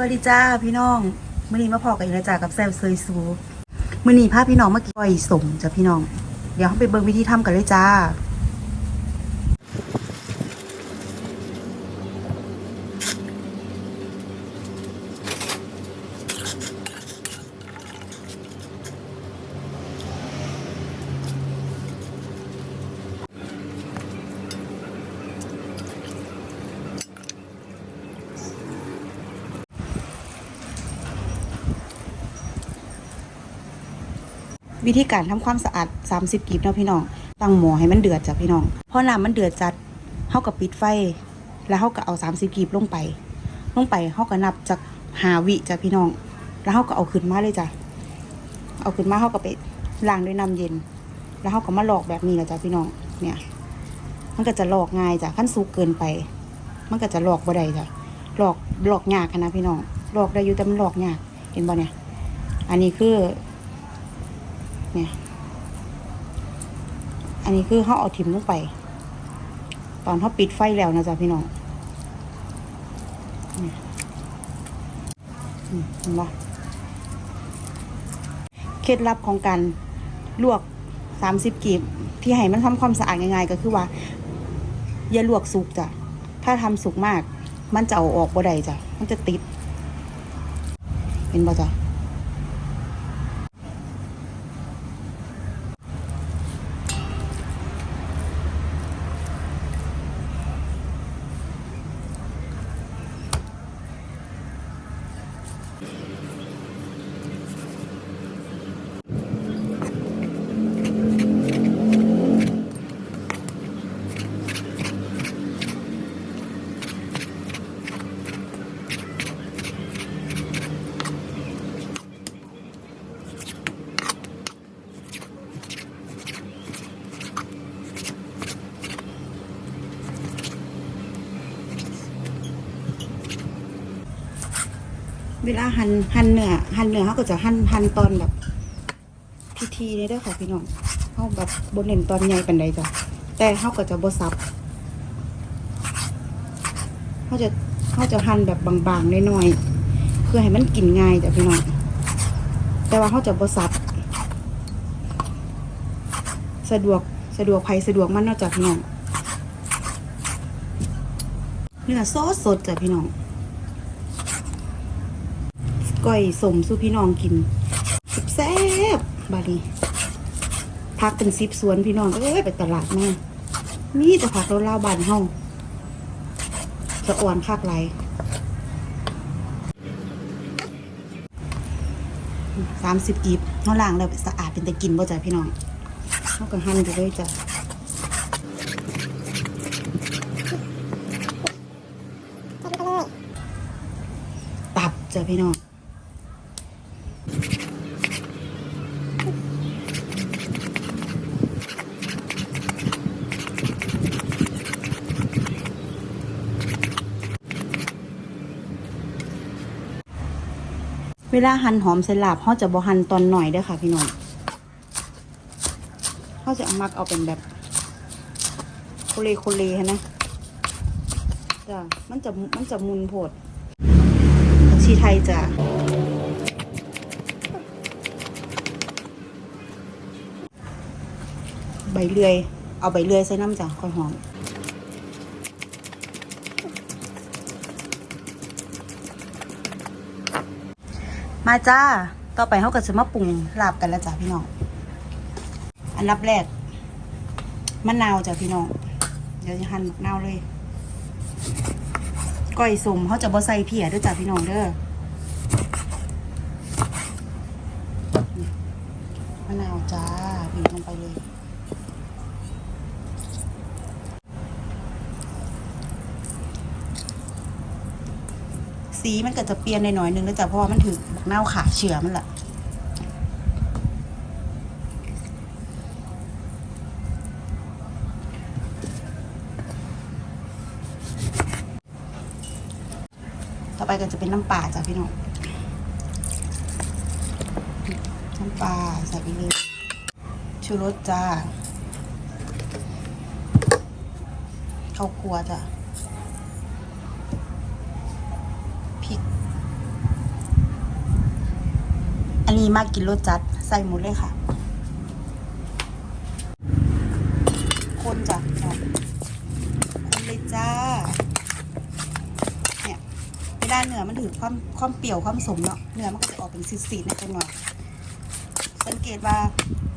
วัสดีจ้าพี่น้องมื่อนี้มาพอกันอีกแล้วจ้ากับแซมเซยซูมื่อนี้พาพี่น้องมากินก้อยสมจ้ะพี่น้อง เดี๋ยวเราไปเบิ่งวิธีทำกันเลยจ้า วิธีการทำความสะอาด 30 กีบเนาะพี่น้อง ตั้งหม้อให้มันเดือดจ้ะพี่น้อง พอน้ำมันเดือดจัดเฮาก็ปิดไฟ แล้วเฮาก็เอา 30 กีบลงไป ลงไปเฮาก็นับจากหาวิจ้ะพี่น้อง แล้วเฮาก็เอาขึ้นมาเลยจ้ะ เอาขึ้นมาเฮาก็ไปล้างด้วยน้ำเย็น แล้วเฮาก็มาหลอกแบบนี้แหละจ้ะพี่น้อง เนี่ย มันก็จะหลอกง่ายจ้ะขั้นสุกเกินไป มันก็จะหลอกบ่ได้จ้ะ หลอกหลอกยากอะนะพี่น้อง หลอกได้อยู่แต่มันหลอกยาก เห็นบ่เนี่ย อันนี้คือ เนี่ยอันนี้คือเขาเอาทิมลงไป ตอนเขาปิดไฟแล้วนะจ๊ะพี่น้องเนี่เห็นปะเคล็ดลับของการลวกสามสิบกีบที่ให้มันทำความสะอาดง่ายๆก็คือว่า อย่าลวกสุกจ้ะ ถ้าทำสุกมาก มันจะเอาออกบ่ได้จ้ะ มันจะติดเห็นบ่จ้ะ เวลาหั่นหั่นเนื้อหั่นเนื้อเขาก็จะหั่นหั่นตอนแบบพิธีเลยด้อค่ะพี่น้องเขาแบบบนเล่นตอนใหญ่ปันใดจ้ะแต่เขาก็จะบสับเขาจะเขาจะหั่นแบบบางๆน้อยๆเพื่อให้มันกินง่ายจ้ะพี่น้องแต่ว่าเขาจะบสับสะดวกสะดวกภัยสะดวกมันนอกจากพี่น้องเนื้อซอสสดจ้ะพี่น้อง ก้อยสมสู้พี่น้องกินแซ่บบาดนีพักเป็นซิบสวนพี่น้องเอ้ยไปตลาดมามีแต่ผักเราเล่าบานเฮาสะอ่อนคักไรสามสิบกีบเท่าล่างแล้วสะอาดเป็นแต่กินบ่จ้ะพี่น้องเท่ากับหั่นไปเลยจ้ะตับจ้ะพี่น้อง วลาหั่นหอมใส่ลาบเขาจะบ่หั่นตอนหน่อยเด้อค่ะ พี่น้องเขาจะเอามักเอาเป็นแบบโคเลโคเลฮะนะจ้ะมันจะมันจะมุนโผดผักชีไทยจ้ะใบเลื่อย เอาใบเลื่อยใส่น้ำจ้ะค่อยหอม มาจ้า ต่อไปเขาก็จะมาปรุงลาบกันแล้วจ้าพี่น้อง อันรับแรกมะนาวจ้ะพี่น้อง เดี๋ยวจะหั่นมะนาวเลย ก้อยสมเขาจะบอใส่เพียด้วยจ้ะพี่น้องเด้อมะนาวจ้าบีบลงไปเลย สีมันก็จะเปลี่ยนในหน่อยๆนึงนะจ๊ะเพราะว่ามันถือเน่าขาเชื้อมันแหละต่อไปก็จะเป็นน้ำปลาจ้ะพี่น้องน้ำปลาใส่ไปเลยชูรสจ้าข้าวคั่วจ้ะ พริก อันนี้มากกินรสจัด ใส่หมดเลยค่ะ คนจ้ะคนเลยจ้า เนี่ยเวลาเนื้อมันถือความความเปรี้ยวความสมเนาะเนื้อมันก็จะออกเป็นสีๆในตัวหน่อยสังเกตว่า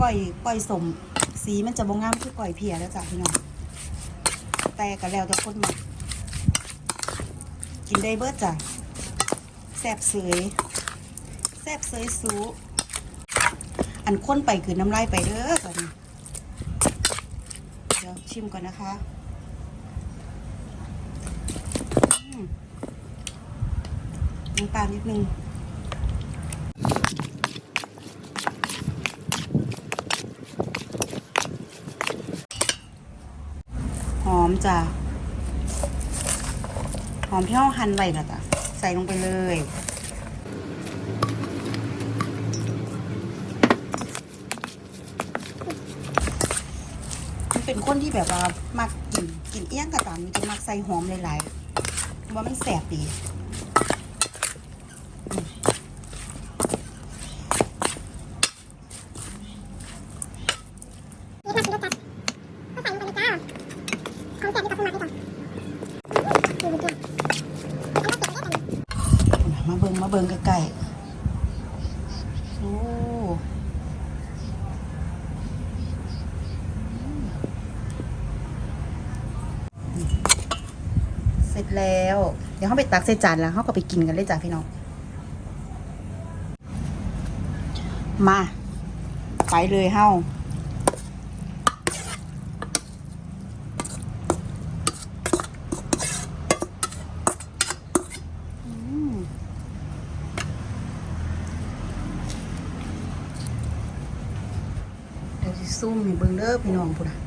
ก้อยก้อยสม สีมันจะบ่งามคือก้อยเพียแล้วจ้ะพี่น้องแต่ก็แล้วแต่คนมักกินได้เบิดจ้ะแซ่บเสย ซ่บเสยสูอันข้นไปคือน้ำลายไปเด้อก่อนเดี๋ยวชิมก่อนนะคะน้ำตาลนิดนึงหอมจ้ะหอมที่เราหั่นไว้นะจ้ะใส่ลงไปเลย เป็นคนที่แบบว่ามักกินกินเอี้ยงกระตามมีจะมักใส่หอมหลายๆว่ามันแสบดีมาเบิงมาเบิงใกล้ๆโอ้เสร็จ แล้ว เดี๋ยวเขาไปตักใส่จานแล้วเขาก็ไปกินกันเลยจ้ะพี่น้อง มา ไปเลยเฮ้าอืมเดี๋ยวสิซุ่มให้เบิ่งเด้อพี่น้องพุ่นน่ะ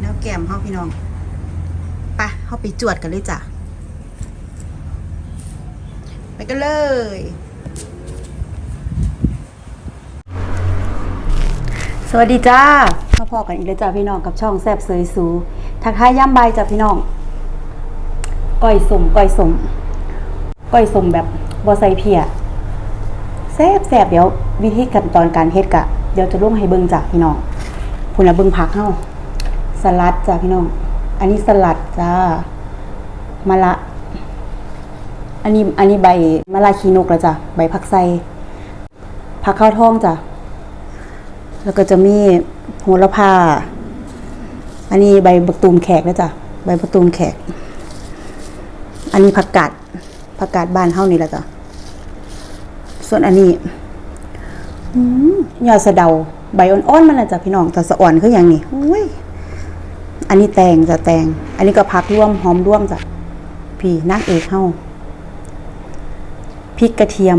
แล้วแก้มเฮา พี่น้องไปะเฮาไปจวดกันเลยจ้ะ ไปกันเลย สวัสดีจ้ามาพอกันอีกแล้วจ้าพี่น้องกับช่องแซบเสยสูทักทายย่ำใบจ้าพี่น้องก้อยสมก้อยสมก้อยสมแบบบอใส่เพียแซบแซบเดี๋ยววิธีขั้นตอนการเฮ็ดกะ เดี๋ยวจะลงให้เบิ่งจ้าพี่น้องพุ่นละเบิ่งผักเฮา สลัดจ้าพี่น้อง อันนี้สลัดจ้ามะละ อันนี้อันนี้ใบมะลาคีนกแล้วจ้ะใบผักไซผักข้าวทองจ้ะแล้วก็จะมีโหระพา อันนี้ใบบักตูมแขกนะจ้ะใบบักตูมแขก อันนี้ผักกาดผักกาดบ้านเฮานี่แหละจ้ะส่วนอันนี้อยอดสะเดา ใบอ่อนๆมันนะจ้ะพี่น้องแต่สะอ่อนคืออย่างนี้อุ้ย อันนี้แตงจะแตง อันนี้ก็ผักร่วมหอมร่วมจ้ะพี่นางเอกเฮาพริกกระเทียม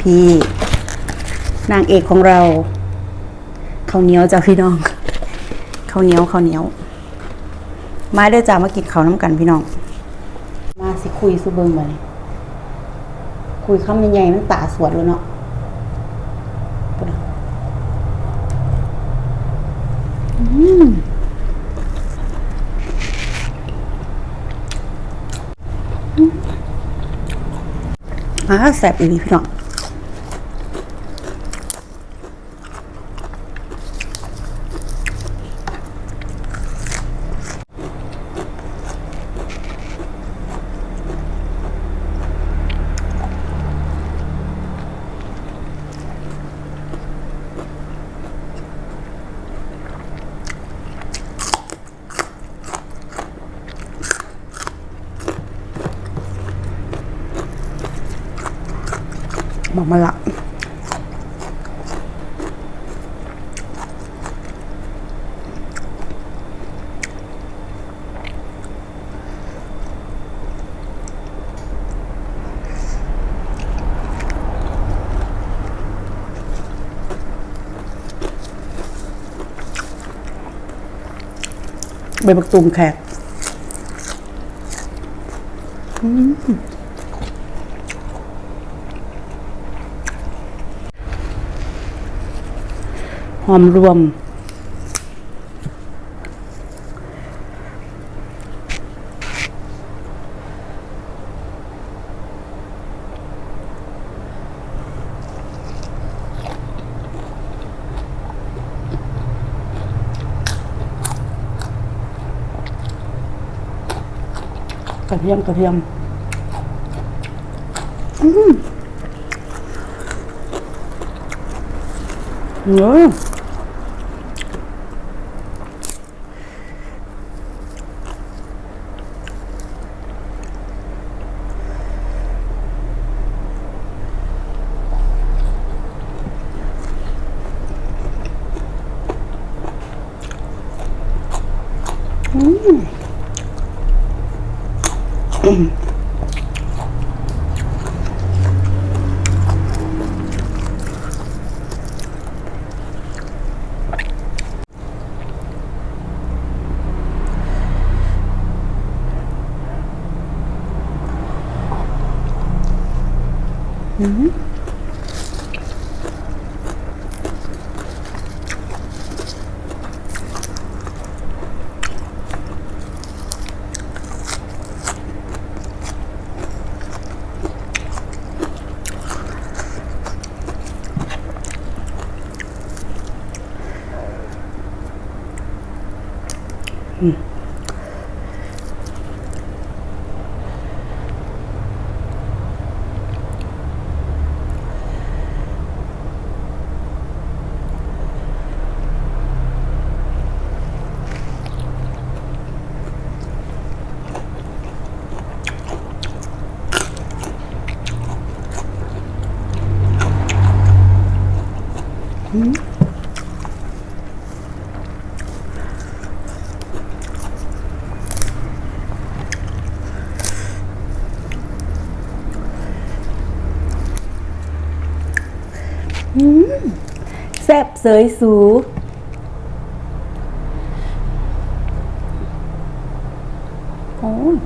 พี่ นางเอกของเราข้าวเหนียวจ้ะพี่น้องข้าวเหนียวข้าวเหนียว มาเด้อจ้ามากินข้าวน้ำกันพี่น้อง มาสิคุยสุเบิงมาเลยคุยคำใหญ่ๆมันตาสวดแล้วเนาะปุ่นน่ะอืม อ่าแสบอีกพี่น้อง บอกมาละใบบักตูมแขกอืม หอมรวม กระเทียมกระเทียม อืมเนอะ 嗯 แซบเสยสู โอ้ย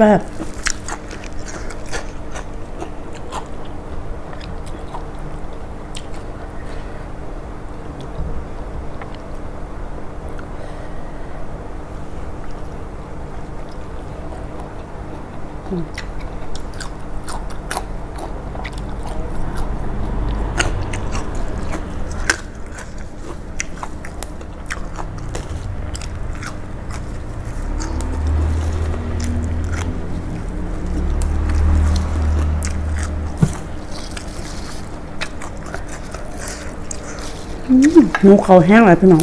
น่ะแซ่บ หมูเขาแห้งแล้วพี่น้อง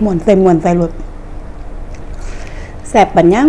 หมวนเต็มหมวนใส่รถแสบปัญญัง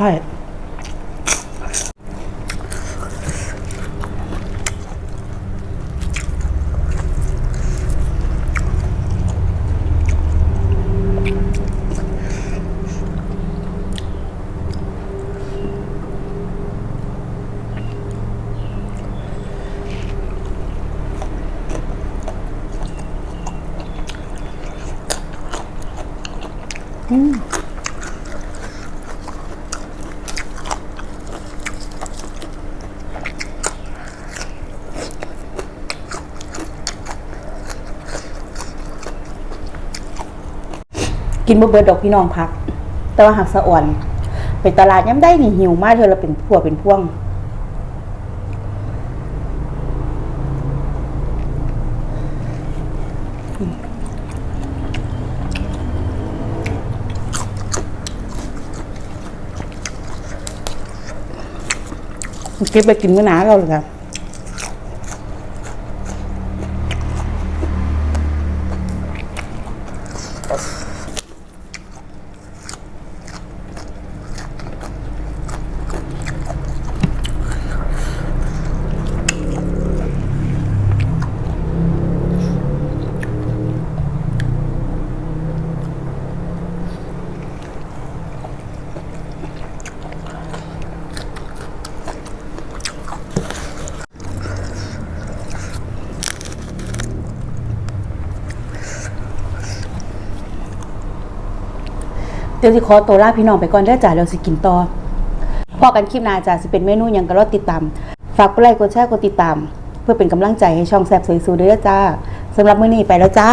ไข่ กินบ่เบิดดอกพี่น้องพัก แต่ว่าหักสะอ่อน ไปตลาดย้ำได้นี่หิวมากเธอเราเป็นพัวเป็นพ่วงเก็บไปกินมื้อหนาเราเลยค่ะ เดี๋ยวสิขอตัวลาพี่น้องไปก่อนได้จ่ายเราสิกินต่อพอกันคลิปหน้าจ่าสิเป็นเมนูยังกระรอติดตาม ฝากกดไลค์กดแชร์กดติดตาม เพื่อเป็นกำลังใจให้ช่องแซบสวยๆด้อจ้าสำหรับมื้อนี้ไปแล้วจ้า